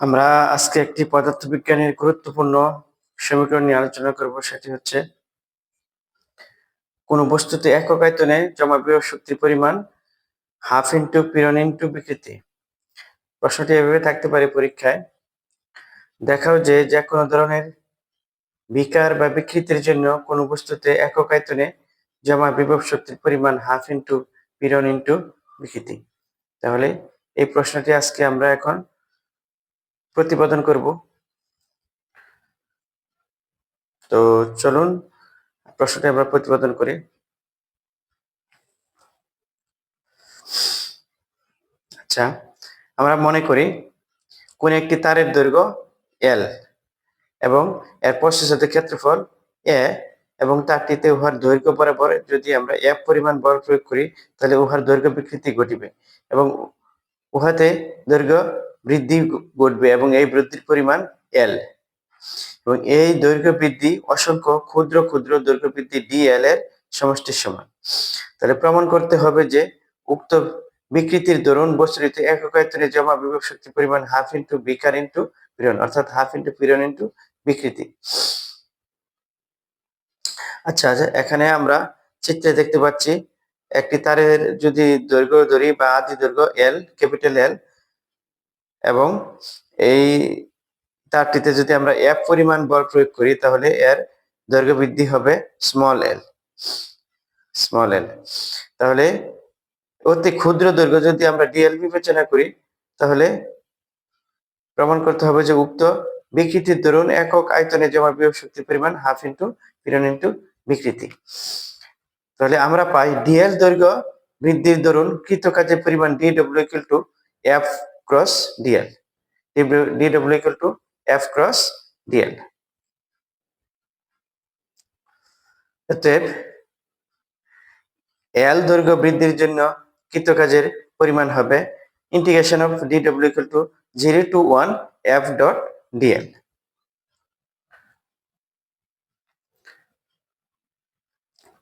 আমরা আজকে একটি পদার্থবিজ্ঞানের গুরুত্বপূর্ণ সমীকরণ নিয়ে আলোচনা করব, সেটি হচ্ছে কোন বস্তুতে একক আয়তনে জমা বিভব শক্তির পরিমাণ হাফ ইন্টু পিরন ইন্টু বিকৃতি। প্রশ্নটি এভাবে থাকতে পারে পরীক্ষায়। দেখাও যে যে কোনো ধরনের বিকার বা বিকৃতির জন্য কোনো বস্তুতে একক আয়তনে জমা বিভব শক্তির পরিমাণ হাফ ইন্টু পিরন ইন্টু বিকৃতি। তাহলে এই প্রশ্নটি আজকে আমরা এখন প্রতিপাদন করব। তো চলুন, প্রশ্নটি আমরা প্রতিপাদন করি। আচ্ছা আমরা মনে করি কোন একটি তারের দৈর্ঘ্য এল এবং এর প্রস্থচ্ছেদ ক্ষেত্রফল এ এবং তারটিতে উহার দৈর্ঘ্য বরাবর যদি আমরা এক পরিমাণ বল প্রয়োগ করি, তাহলে উহার দৈর্ঘ্য বিকৃতি ঘটিবে এবং উহাতে দৈর্ঘ্য বৃদ্ধি ঘটবে এবং এই বৃদ্ধির পরিমাণ এল এবং এই দৈর্ঘ্য বৃদ্ধি অসংখ্য ক্ষুদ্র ক্ষুদ্র দৈর্ঘ্য বৃদ্ধি ডিএল এর সমষ্টির সমান। তাহলে প্রমাণ করতে হবে যে উক্ত বিকৃতির দরুন বস্তুটিতে একক জমা বিভব শক্তি পরিমাণ হাফ ইন্টু বিকার ইন্টু পিরন অর্থাৎ হাফ ইন্টু পিরন ইন্টু বিকৃতি। আচ্ছা আচ্ছা, এখানে আমরা চিত্রে দেখতে পাচ্ছি একটি তারের যদি দৈর্ঘ্য ধরি বা আদি দৈর্ঘ্য এল ক্যাপিটাল এল এবং এই তারটিতে যদি আমরা এফ পরিমাণ বল প্রয়োগ করি, তাহলে এর দৈর্ঘ্য বৃদ্ধি হবে স্মল এল স্মল এল তাহলে অতি ক্ষুদ্র দৈর্ঘ্য যদি আমরা ডিএল বিবেচনা করি, তাহলে প্রমাণ করতে হবে যে উক্ত বিকৃতির দরুন একক আয়তনে জমা বিভব শক্তির পরিমাণ হাফ ইন্টু পিরন ইন্টু বিকৃতি। তাহলে আমরা পাই ডিএল দৈর্ঘ্য বৃদ্ধির দরুন কৃত কাজের পরিমাণ D W equal to F DL D W equal to F cross DL অতএব এল দৈর্ঘ্য বৃদ্ধির জন্য কৃতকাজের পরিমাণ হবে integration of D W equal to zero to one F dot DL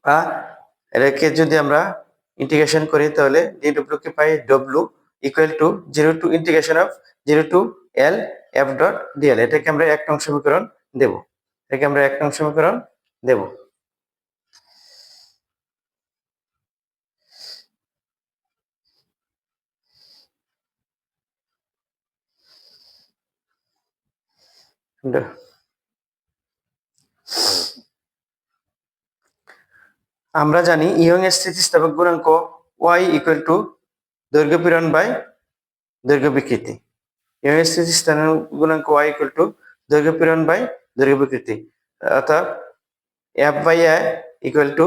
বা এটাকে যদি আমরা ইন্টিগ্রেশন করি, তাহলে ডি ডব্লিউ কে পাই W equal to zero to integration of zero to L F dot DL এটাকে আমরা এক নং সমীকরণ দেব। এটাকে আমরা এক নং সমীকরণ দেব। আমরা জানি ইয়ং এর স্থিতিস্থাপক গুণাঙ্ক ওয়াই ইকুয়াল টু দৈর্ঘ্য পীড়ন বাই দৈর্ঘ্য বিকৃতি এর স্থিতিস্থাপক গুণাঙ্ক ওয়াই ইকুয়াল টু দৈর্ঘ্য পীড়ন বাই দৈর্ঘ্য বিকৃতি অর্থাৎ F by A equal to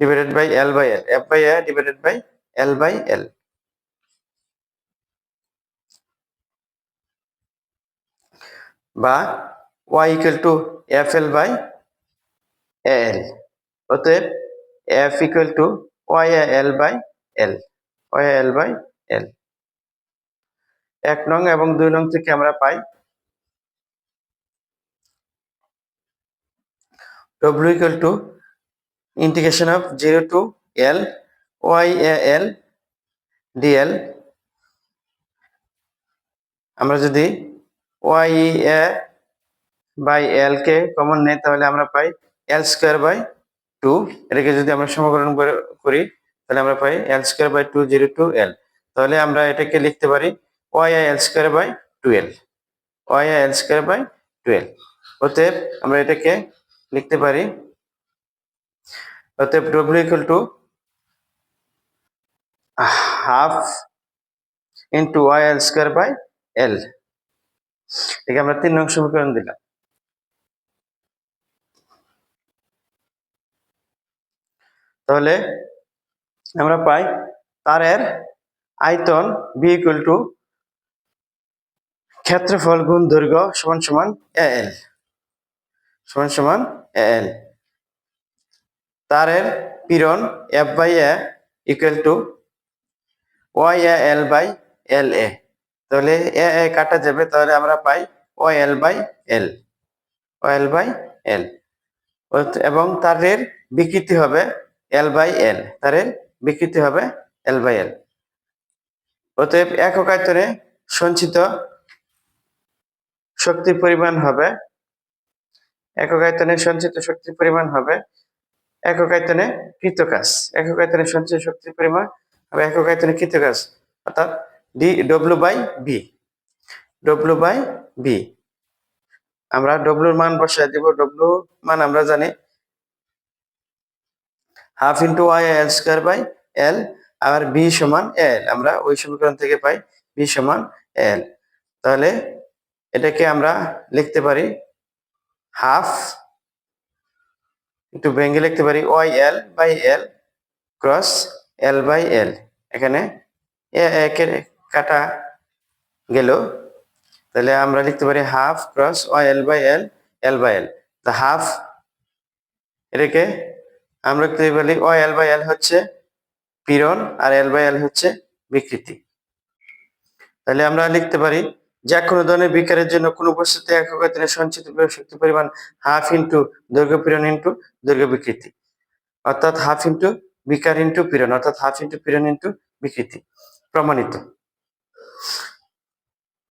divided by L by L. F by A divided by L by L. বা y equal to FL by AL. অতএব F equal to YL by L. YL by L. এক নং এবং দুই নং থেকে আমরা পাই W equal to integration of 0 to L YAL DL আমরা যদি ওয়াই এ বাই এল কে কমন নেই, তাহলে আমরা পাই এল স্কোয়ার বাই টু এটাকে যদি আমরা সমকরণ করি তাহলে আমরা পাই L square by two zero to L তাহলে আমরা এটাকে লিখতে পারি Y I L square by twelve Y I L square by twelve অতএব আমরা এটাকে লিখতে পারি, অতএব W equal to half into Y L square by L এটাকে আমরা তিন নং সমীকরণ দিলাম। তাহলে আমরা পাই তারের আয়তন বি ইকুয়াল টু ক্ষেত্রফল গুণ দৈর্ঘ্য সমান সমান এল সমান সমান এল তারের পীড়ন F by A equal to Y L by L A তাহলে এ এ কাটা যাবে, তাহলে আমরা পাই ও এল by L O L by L এবং তারের বিকৃতি হবে এল বাই এল তারের বিকৃতি হবে এল বাই এল অতএব একক আয়তনে সঞ্চিত শক্তির পরিমাণ হবে, একক আয়তনে সঞ্চিত শক্তির পরিমাণ হবে, একক আয়তনে কৃত সঞ্চিত শক্তির পরিমাণ হবে, একক আয়তনে কৃত কাজ অর্থাৎ D W by B W by B আমরা ডব্লিউর মান বসায় দিব ডব্লিউ মান আমরা জানি half into Y L square by L R B সমান এল। আমরা ওই সমীকরণ থেকে পাই বি সমান এল। তাহলে এটাকে আমরা লিখতে পারি হাফ একটু ভেঙে লিখতে পারি Y L by L cross L by L. এখানে একের কাটা গেল। তাহলে আমরা লিখতে পারি half cross Y L by L L by L. তা হাফ এটাকে আমরা লিখতে পারি ওয়াই এল বাই এল হচ্ছে পীড়ন আর এল বাই এল হচ্ছে বিকৃতি। তাহলে আমরা লিখতে পারি, যে কোনো ধরনের বিকারের জন্য কোনো বস্তুতে আয়তনে সঞ্চিত শক্তি পরিমাণ হাফ ইন্টু দৈর্ঘ্য পীড়ন ইন্টু দৈর্ঘ্য বিকৃতি। অর্থাৎ হাফ ইন্টু বিকার ইন্টু পীড়ন, অর্থাৎ হাফ ইন্টু পীড়ন ইন্টু বিকৃতি। প্রমাণিত।